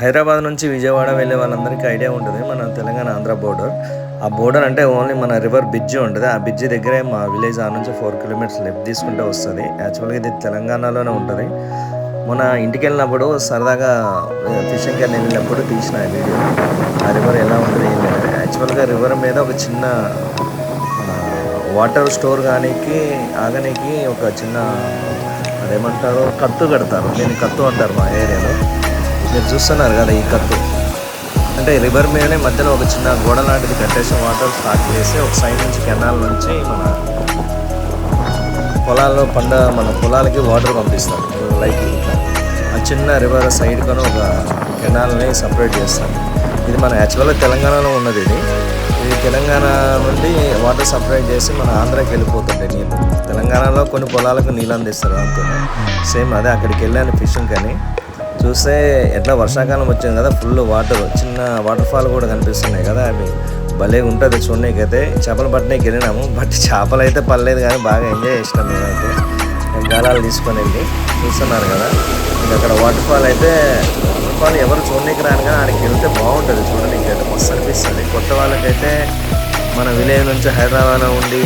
హైదరాబాద్ నుంచి విజయవాడ వెళ్ళే వాళ్ళందరికీ ఐడియా ఉంటుంది. మన తెలంగాణ ఆంధ్ర బోర్డర్ ఆ బోర్డర్ అంటే ఓన్లీ మన రివర్ బ్రిడ్జ్ ఉంటుంది. ఆ బ్రిడ్జ్ దగ్గరే మా విలేజ్ ఆ నుంచి ఫోర్ కిలోమీటర్స్ లెఫ్ట్ తీసుకుంటే వస్తుంది. యాక్చువల్గా ఇది తెలంగాణలోనే ఉంటుంది. మొన్న ఇంటికి వెళ్ళినప్పుడు సరదాగా ఫిషింగ్ వెళ్ళి వెళ్ళినప్పుడు తీసిన వీడియో ఆ రివర్ ఎలా ఉంటుంది యాక్చువల్గా రివర్ మీద ఒక చిన్న వాటర్ స్టోర్ కానీకి ఆగనీకి ఒక చిన్న అదేమంటారు కత్తు కడతారు. దీన్ని కత్తు అంటారు మా ఏరియాలో. మీరు చూస్తున్నారు కదా ఈ కత్తు అంటే రివర్ మీదనే మధ్యలో ఒక చిన్న గోడ లాంటిది కట్టేసి వాటర్ స్టార్ట్ చేసి ఒక సైడ్ నుంచి కెనాల్ నుంచి మన పొలాల్లో పండ మన పొలాలకి వాటర్ పంపిస్తారు. లైక్ ఆ చిన్న రివర్ సైడ్ కొని ఒక కెనాల్ని సపరేట్ చేస్తారు. ఇది మన యాక్చువల్గా తెలంగాణలో ఉన్నది ఇది. ఇది తెలంగాణ నుండి వాటర్ సపరేట్ చేసి మన ఆంధ్రాకి వెళ్ళిపోతుంటాయి నీళ్ళు. తెలంగాణలో కొన్ని పొలాలకు నీళ్ళు అందిస్తారు అంతే సేమ్ అదే అక్కడికి వెళ్ళాను ఫిషింగ్ కానీ. చూస్తే ఎట్లా వర్షాకాలం వచ్చింది కదా ఫుల్ వాటర్ చిన్న వాటర్ ఫాల్ కూడా కనిపిస్తున్నాయి కదా అవి భలే ఉంటుంది చూడనీకైతే. చేపలు పట్టడానికి వెళ్ళినాము బట్ చేపలు అయితే పర్లేదు కానీ బాగా ఎంజాయ్ చేసినాం మేమైతే గాలాలు తీసుకొని వెళ్ళి చూస్తున్నారు కదా. ఇంకా అక్కడ వాటర్ ఫాల్ అయితే వాటర్ ఫాల్ ఎవరు చూడడానికి రాను కానీ ఆడికి వెళ్తే బాగుంటుంది చూడడానికి అయితే మస్తు అనిపిస్తుంది. కొత్త వాళ్ళకైతే మన విలేజ్ నుంచి హైదరాబాద్లో ఉండి